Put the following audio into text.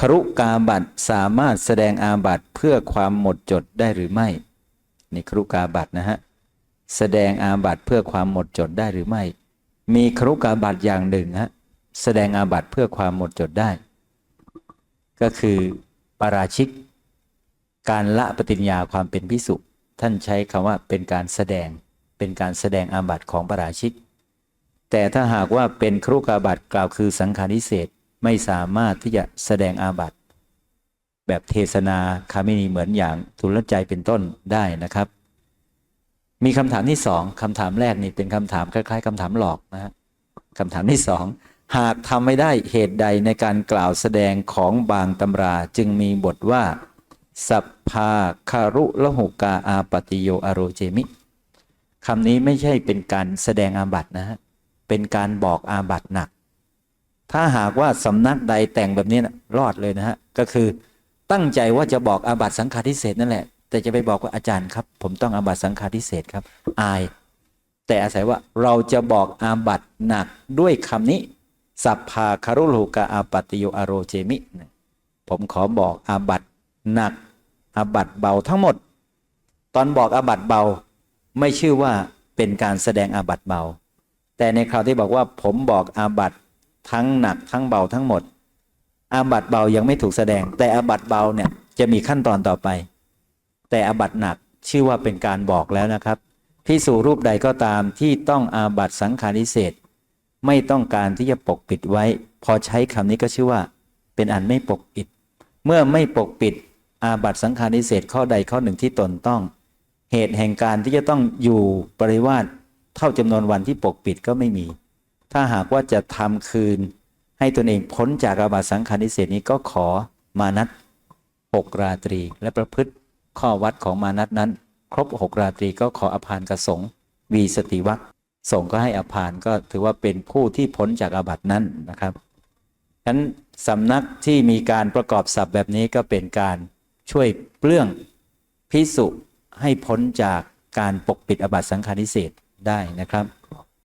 ครุกาบัตสามารถแสดงอาบัตเพื่อความหมดจดได้หรือไม่นี่ครุกาบัตนะฮะแสดงอาบัตเพื่อความหมดจดได้หรือไม่ มีครุกาบัตอย่างหนึ่งฮะแสดงอาบัตเพื่อความหมดจดได้ ก็คือปาราชิก การละปฏิญญาความเป็นพิสุท่านใช้คำว่าเป็นการแสดงเป็นการแสดงอาบัตของปาราชิก แต่ถ้าหากว่าเป็นครุกาบัตกล่าวคือสังฆาริเศษ ไม่สามารถที่จะแสดงอาบัติ แบบเทศนาคามินีเหมือนอย่างทุลใจเป็นต้นได้นะครับ มีคำถามที่สองคำถามแรกนี่เป็นคำถามคล้าย ๆคำถามหลอกนะฮะคำถามที่สองหากทำไม่ได้เหตุใดในการกล่าวแสดงของบางตำราจึงมีบทว่า สัพพาคารุละหุกาอาปติโยอโรเจมิคำนี้ไม่ใช่เป็นการแสดงอาบัตินะฮะเป็นการบอกอาบัติหนัก ถ้าหากว่าสำนักใดแต่งแบบนี้นะรอดเลยนะฮะ ก็คือตั้งใจว่าจะบอกอาบัติสังฆาทิเศษนั่นแหละ แต่จะไปบอกว่าอาจารย์ครับ ผมต้องอาบัติสังฆาทิเศษครับ อาย แต่อาศัยว่าเราจะบอกอาบัติหนักด้วยคำนี้ สัพพาคารุโลกาอาปติโยอโรเจมิ ผมขอบอกอาบัติหนักอาบัติเบาทั้งหมด ตอนบอกอาบัติเบา ไม่ชื่อว่าเป็นการแสดงอาบัติเบา แต่ในคราวที่บอกว่าผมบอกอาบัติ ทั้งหนักทั้งเบาทั้งหมด อาบัตเบายังไม่ถูกแสดง แต่อาบัตเบาเนี่ยจะมีขั้นตอนต่อไป แต่อาบัตหนักชื่อว่าเป็นการบอกแล้วนะครับพิสูรูปใดก็ตามที่ต้องอาบัตสังขาริเศษไม่ต้องการที่จะปกปิดไว้ พอใช้คำนี้ก็ชื่อว่า เป็นอันไม่ปกปิด เมื่อไม่ปกปิด อาบัตสังฆาริเศษข้อใดข้อหนึ่งที่ตนต้อง เหตุแห่งการที่จะต้องอยู่ปริวาสเท่าจำนวนวันที่ปกปิดก็ไม่มี ถ้าหากว่าจะทำคืน ให้ตนเองพ้นจากอาบัติสังฆาริเศษนี้ก็ขอมานัดหกราตรี และประพฤติข้อวัดของมานัดนั้น ครบหกราตรีก็ขออภานกระสงวีสติวัคสงฆ์ก็ให้อภานก็ถือว่าเป็นผู้ที่พ้นจากอาบัตินั้นนะครับฉะนั้นสำนักที่มีการประกอบศัพท์แบบนี้ก็เป็นการช่วยเปลื้องพิสุให้พ้นจากการปกปิดอบัติสังฆาริเศษได้นะครับ